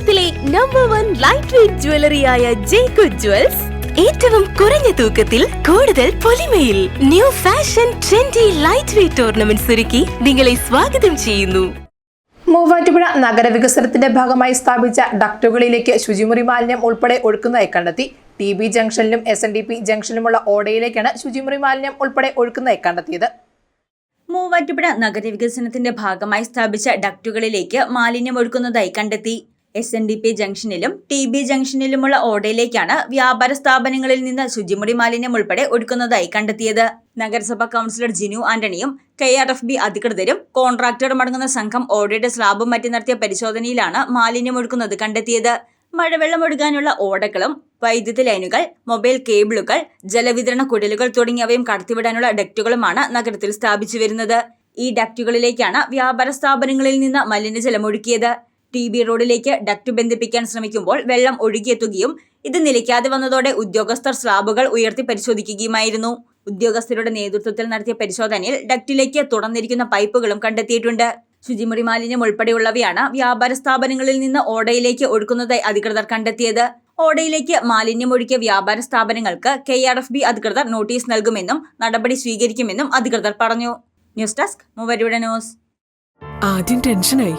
കേരളത്തിലെ number one light weight ജ്വല്ലറിയായ ജേക്കു jewels ഏറ്റവും കുറഞ്ഞ തൂക്കത്തിൽ കൂടുതൽ പൊലിമയിൽ new fashion trendy light weight ornaments ഒരുക്കി നിങ്ങളെ സ്വാഗതം ചെയ്യുന്നു. മൂവാറ്റുപുഴ നഗരവികസനത്തിന്റെ ഭാഗമായി സ്ഥാപിച്ച ഡക്റ്റുകളിലേക്ക് ശുചിമുറി മാലിന്യം ഉൾപ്പെടെ ഒഴുക്കുന്നതായി കണ്ടെത്തി. ടി ബി ജംഗ്ഷനിലും എസ് എൻ ഡി പി ജംഗ്ഷനിലുമുള്ള ഓടയിലേക്കാണ് ശുചിമുറി മാലിന്യം ഉൾപ്പെടെ ഒഴുക്കുന്നതായി കണ്ടെത്തിയത്. മൂവാറ്റുപുഴ നഗരവികസനത്തിന്റെ ഭാഗമായി സ്ഥാപിച്ച ഡക്റ്റുകളിലേക്ക് മാലിന്യം ഒഴുക്കുന്നതായി കണ്ടെത്തി. എസ് എൻ ഡി പി ജംഗ്ഷനിലും ടി ബി ജംഗ്ഷനിലുമുള്ള ഓടയിലേക്കാണ് വ്യാപാര സ്ഥാപനങ്ങളിൽ നിന്ന് ശുചിമുടി മാലിന്യം ഉൾപ്പെടെ ഒഴുക്കുന്നതായി കണ്ടെത്തിയത്. നഗരസഭാ കൗൺസിലർ ജിനു ആന്റണിയും കെ ആർ എഫ് ബി അധികൃതരും കോൺട്രാക്ടറും അടങ്ങുന്ന സംഘം ഓടയുടെ സ്ലാബും മറ്റും നടത്തിയ പരിശോധനയിലാണ് മാലിന്യം ഒഴുക്കുന്നത് കണ്ടെത്തിയത്. മഴവെള്ളം ഒഴുകാനുള്ള ഓടകളും വൈദ്യുതി ലൈനുകൾ മൊബൈൽ കേബിളുകൾ ജലവിതരണ കുടലുകൾ തുടങ്ങിയവയും കടത്തിവിടാനുള്ള ഡക്റ്റുകളുമാണ് നഗരത്തിൽ സ്ഥാപിച്ചു വരുന്നത് ഈ ഡക്റ്റുകളിലേക്കാണ് വ്യാപാര സ്ഥാപനങ്ങളിൽ നിന്ന് മലിനജലം ഒഴുക്കിയത്. ടി ബി റോഡിലേക്ക് ഡക്ട് ബന്ധിപ്പിക്കാൻ ശ്രമിക്കുമ്പോൾ വെള്ളം ഒഴുകിയെത്തുകയും ഇത് നിലയ്ക്കാതെ വന്നതോടെ ഉദ്യോഗസ്ഥർ സ്ലാബുകൾ ഉയർത്തി പരിശോധിക്കുകയുമായിരുന്നു. ഉദ്യോഗസ്ഥരുടെ നേതൃത്വത്തിൽ നടത്തിയ പരിശോധനയിൽ ഡക്റ്റിലേക്ക് തുറന്നിരിക്കുന്ന പൈപ്പുകളും കണ്ടെത്തിയിട്ടുണ്ട്. ശുചിമുറി മാലിന്യം ഉൾപ്പെടെയുള്ളവയാണ് വ്യാപാര സ്ഥാപനങ്ങളിൽ നിന്ന് ഓടയിലേക്ക് ഒഴുക്കുന്നതായി അധികൃതർ കണ്ടെത്തിയത്. ഓടയിലേക്ക് മാലിന്യം ഒഴുക്കിയ വ്യാപാര സ്ഥാപനങ്ങൾക്ക് കെ ആർ എഫ് ബി അധികൃതർ നോട്ടീസ് നൽകുമെന്നും നടപടി സ്വീകരിക്കുമെന്നും അധികൃതർ പറഞ്ഞു. ന്യൂസ് ഡെസ്ക് മൂവരുടെ ന്യൂസ്. ആദ്യം ടെൻഷനായി.